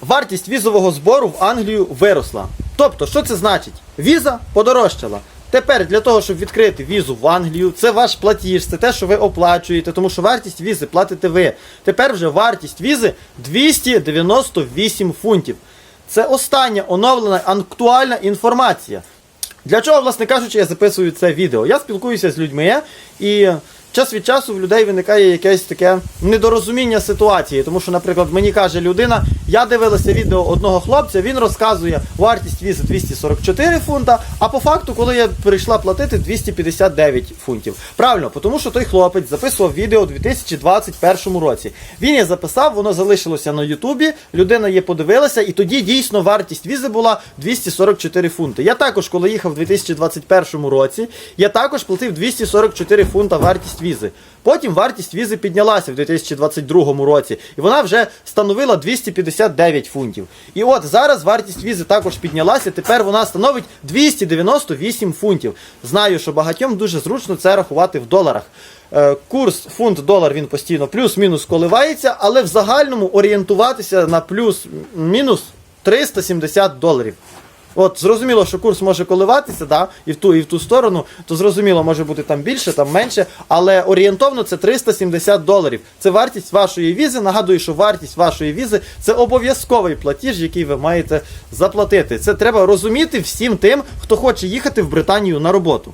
Вартість візового збору в Англію виросла. Тобто, що це значить? Віза подорожчала. Тепер для того, щоб відкрити візу в Англію, це ваш платіж, це те, що ви оплачуєте, тому що вартість візи платите ви. Тепер вже вартість візи 298 фунтів. Це остання оновлена актуальна інформація. Для чого, власне кажучи, я записую це відео? Я спілкуюся з людьми і час від часу в людей виникає якесь таке недорозуміння ситуації. Тому що, наприклад, мені каже людина, я дивилася відео одного хлопця, він розказує вартість візи 244 фунта, а по факту, коли я прийшла платити 259 фунтів. Правильно, тому що той хлопець записував відео у 2021 році. Він її записав, воно залишилося на Ютубі, людина її подивилася, і тоді дійсно вартість візи була 244 фунти. Я також, коли їхав у 2021 році, я також платив 244 фунта вартість візи. Потім вартість візи піднялася в 2022 році, і вона вже становила 259 фунтів. І от зараз вартість візи також піднялася, тепер вона становить 298 фунтів. Знаю, що багатьом дуже зручно це рахувати в доларах. Е, Курс фунт-долар він постійно плюс-мінус коливається, але в загальному орієнтуватися на плюс-мінус 370 доларів. От зрозуміло, що курс може коливатися, да, і в ту, і в ту сторону, то зрозуміло, може бути там більше, там менше, але орієнтовно це 370 доларів. Це вартість вашої візи. Нагадую, що вартість вашої візи це обов'язковий платіж, який ви маєте заплатити. Це треба розуміти всім тим, хто хоче їхати в Британію на роботу.